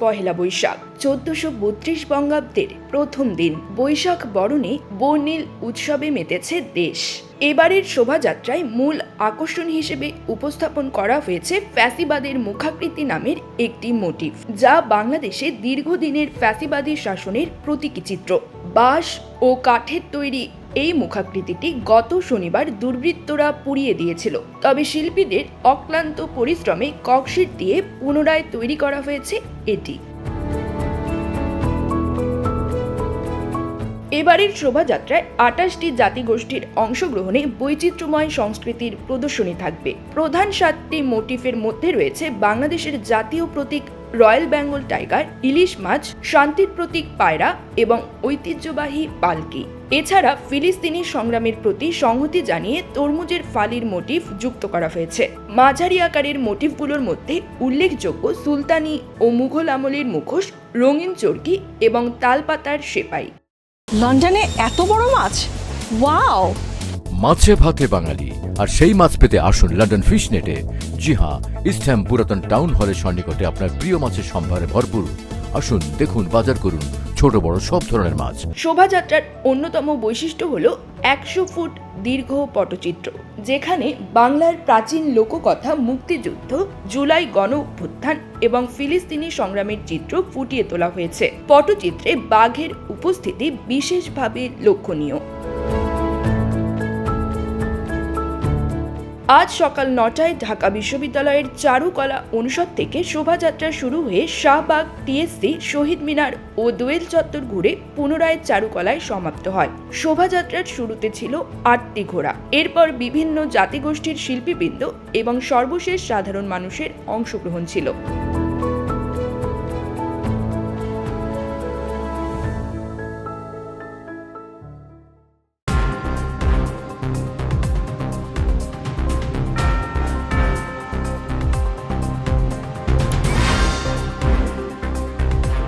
পহেলা বৈশাখ, চোদ্দশো বত্রিশ বঙ্গাব্দের প্রথম দিন। বৈশাখ বরণে বর্ণিল উৎসবে মেতেছে দেশ। এবারের শোভাযাত্রায় মূল আকর্ষণ হিসেবে উপস্থাপন করা হয়েছে ফ্যাসিবাদের মুখাকৃতি নামের একটি মোটিভ যা বাংলাদেশে দীর্ঘদিনের ফ্যাসিবাদী শাসনের প্রতীকী চিত্র। বাঁশ ও কাঠের তৈরি এই মুখাকৃতিটি গত শনিবার দুর্বৃত্তরা পুড়িয়ে দিয়েছিল। তবে শিল্পীদের অক্লান্ত পরিশ্রমে ককশিট দিয়ে পুনরায় তৈরি করা হয়েছে এটি। এবারের শোভাযাত্রায় আটাশটি জাতিগোষ্ঠীর অংশগ্রহণে বৈচিত্র্যময় সংস্কৃতির প্রদর্শনী থাকবে। প্রধান সাতটি মোটিফের মধ্যে রয়েছে বাংলাদেশের জাতীয় প্রতীক রয়্যাল বেঙ্গল টাইগার, ইলিশ মাছ, শান্তির প্রতীক পায়রা এবং ঐতিহ্যবাহী পালকি। এছাড়া ফিলিস্তিনি সংগ্রামের প্রতি সংহতি জানিয়ে তরমুজের ফালির মোটিফ যুক্ত করা হয়েছে। মাঝারি আকারের মোটিফগুলোর মধ্যে উল্লেখযোগ্য সুলতানি ও মুঘল আমলের মুখোশ, রঙিন চর্কি এবং তালপাতার সেপাই। লন্ডনে এত বড় মাছ? ওয়াও! মাছে ভাতে বাঙালি। আর সেই মাছ পেতে আসুন লন্ডন ফিশ নেটে জি হ্যাঁ ইস্টহ্যাম পুরাতন টাউন হলের সন্নিকটে আপনার প্রিয় মাছের সম্ভারে ভরপুর। আসুন, দেখুন, বাজার করুন। ছোট বড় সব ধরনের মাছ। শোভাযাত্রার অন্যতম বৈশিষ্ট্য হল একশো ফুট দীর্ঘ পটচিত্র, যেখানে বাংলার প্রাচীন লোককথা, মুক্তিযুদ্ধ, জুলাই গণ অভ্যুত্থান এবং ফিলিস্তিনি সংগ্রামের চিত্র ফুটিয়ে তোলা হয়েছে। পটচিত্রে বাঘের উপস্থিতি বিশেষভাবে লক্ষণীয়। আজ সকাল নটায় ঢাকা বিশ্ববিদ্যালয়ের চারুকলা অনুষদ থেকে শোভাযাত্রা শুরু হয়ে শাহবাগ, টিএসসি, শহীদ মিনার ও দোয়েল চত্বর ঘুরে পুনরায় চারুকলায় সমাপ্ত হয়। শোভাযাত্রার শুরুতে ছিল আটটি ঘোড়া। এরপর বিভিন্ন জাতিগোষ্ঠীর শিল্পীবৃন্দ এবং সর্বশেষ সাধারণ মানুষের অংশগ্রহণ ছিল।